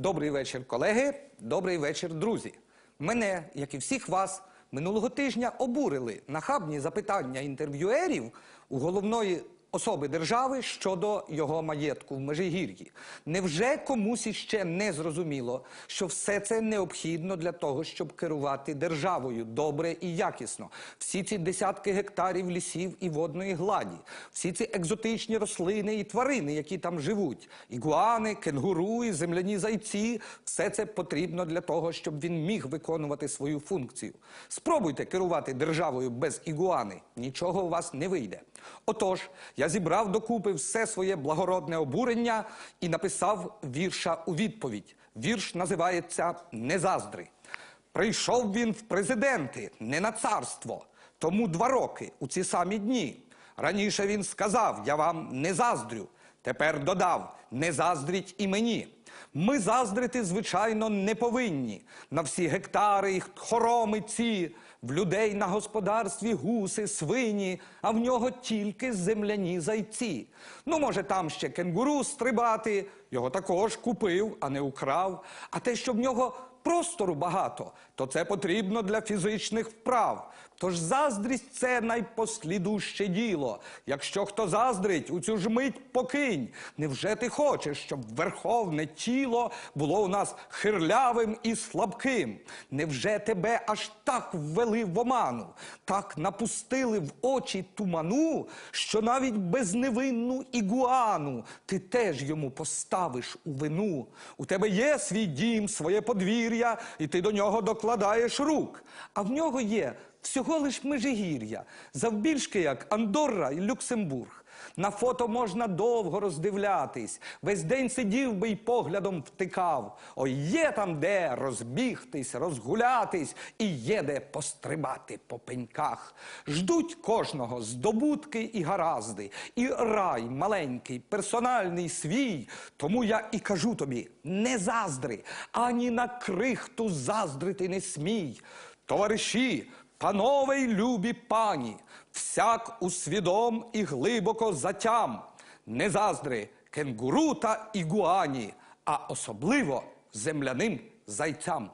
Добрий вечір, колеги. Добрий вечір, друзі. Мене, як і всіх вас, минулого тижня обурили нахабні запитання інтерв'юерів у головної особи держави щодо його маєтку в Межигір'ї. Невже комусь іще не зрозуміло, що все це необхідно для того, щоб керувати державою добре і якісно? Всі ці десятки гектарів лісів і водної гладі, всі ці екзотичні рослини і тварини, які там живуть, ігуани, кенгуру, і земляні зайці, все це потрібно для того, щоб він міг виконувати свою функцію. Спробуйте керувати державою без ігуани, нічого у вас не вийде. Отож, я зібрав докупи все своє благородне обурення і написав вірша у відповідь. Вірш називається Не заздри. Прийшов він в президенти, не на царство, тому два роки у ці самі дні. Раніше він сказав: Я вам не заздрю. Тепер додав: не заздріть і мені. Ми заздрити, звичайно, не повинні. На всі гектари і хороми ці, в людей на господарстві гуси, свині, а в нього тільки земляні зайці. Ну, може, там ще кенгуру стрибати, його також купив, а не украв. А те, що в нього простору багато, то це потрібно для фізичних вправ. Тож заздрість це найпослідуще діло. Якщо хто заздрить, у цю ж мить покинь. Невже ти хочеш, щоб верховне тіло було у нас хирлявим і слабким? Невже тебе аж так ввели в оману, так напустили в очі туману, що навіть безневинну ігуану ти теж йому поставиш у вину? У тебе є свій дім, своє подвір'я, і ти до нього докладаєш рук. А в нього є всього лиш межигір'я, завбільшки як Андорра і Люксембург. На фото можна довго роздивлятись, весь день сидів би й поглядом втикав. Ой, є там де розбігтись, розгулятись, і є де пострибати по пеньках. Ждуть кожного здобутки і гаразди, і рай маленький, персональний свій. Тому я і кажу тобі: не заздри, ані на крихту заздрити не смій. Товариші, панове й любі пані, всяк усвідом і глибоко затям, не заздри кенгуру та ігуані, а особливо земляним зайцям.